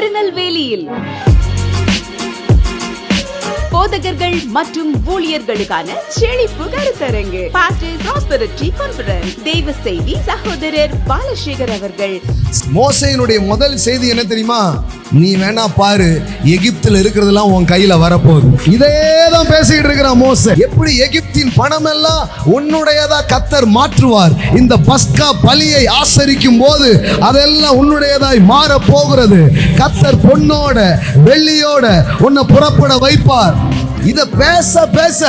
പെരുങ്ങൽവേലിയിൽ போதகர்கள் மற்றும் ஊழியர்களுக்கான செழிப்பு கருத்தரங்கு. தெய்வ செய்தி சகோதரர் பாலசேகர் அவர்கள். மோசையினுடைய முதல் செய்தி என்ன தெரியுமா? நீ வேணா பாரு எகிப்தில் இருக்கிறதெல்லாம் உன் கையில வரப்போகுது. இதே தான் பேசிக்கிட்டு இருக்கிறான் மோச. எப்படி எகிப்தின் பணம் எல்லாம் உன்னுடையதா கத்தர் மாற்றுவார்? இந்த பஸ்கா பலியை ஆசரிக்கும் போது அதெல்லாம் உன்னுடையதாய் மாற போகிறது. கத்தர் பொண்ணோட வெள்ளியோட உன்னை புறப்பட வைப்பார். இத பேச பேச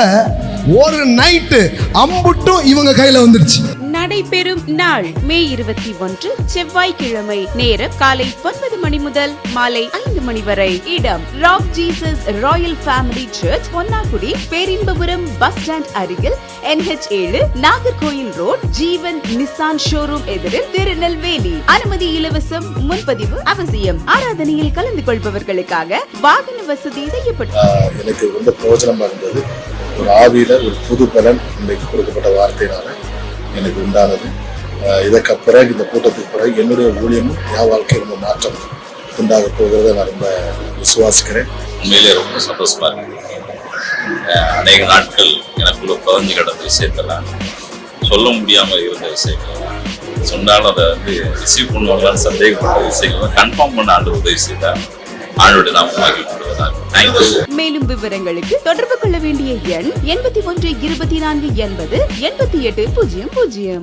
ஒரு நைட்டு அம்புட்டும் இவங்க கையில வந்துருச்சு. நடைபெறும் நாள் மே இருபத்தி ஒன்று செவ்வாய்க்கிழமை நேரம் காலை ஒன்பது மணி முதல் மாலை ஐந்து மணி வரை. இடம் rock Jesus royal family church Ponnakudi Perinbapuram bus stand அருகில் என்ஹெச் ஏழு Nagercoil road Jeevan Nissan showroom எதிரில் திருநெல்வேலி. அனுமதி இலவசம் முன்பதிவு அவசியம். ஆராதனையில் கலந்து கொள்பவர்களுக்காக வாகன வசதி செய்யப்பட்டது எனக்கு ரொம்ப பிரயோஜனமாக இருந்தது. ஒரு ஆவியில ஒரு புது பலன் இன்றைக்கு கொடுக்கப்பட்ட வார்த்தையினால. எனக்கு உண்டானது. இதற்கு பிறகு இந்த கூட்டத்துக்கு பிறகு என்னுடைய ஊழியமும் என் வாழ்க்கை ரொம்ப மாற்றம் உண்டாக போகிறத நான் ரொம்ப விசுவாசிக்கிறேன். உண்மையிலே ரொம்ப சந்தோஷமா இருக்கு அநேக நாட்கள் எனக்குள்ள புதஞ்சு கிடந்த விஷயத்தெல்லாம் சொல்ல முடியாமல் இருந்த விஷயங்கள்லாம் சொன்னாலும் அதை வந்து ரிசீவ் பண்ணுவாங்களான்னு சந்தேகப்பட்ட விஷயங்கள். கன்ஃபார்ம் பண்ண ஆண்டு உதவி செய்தார். ஆண்டோட நாம் மேலும் விவரங்களுக்கு தொடர்பு கொள்ள வேண்டிய எண் எண்பத்தி ஒன்று இருபத்தி நான்கு எண்பது எண்பத்தி எட்டு பூஜ்ஜியம் பூஜ்ஜியம்.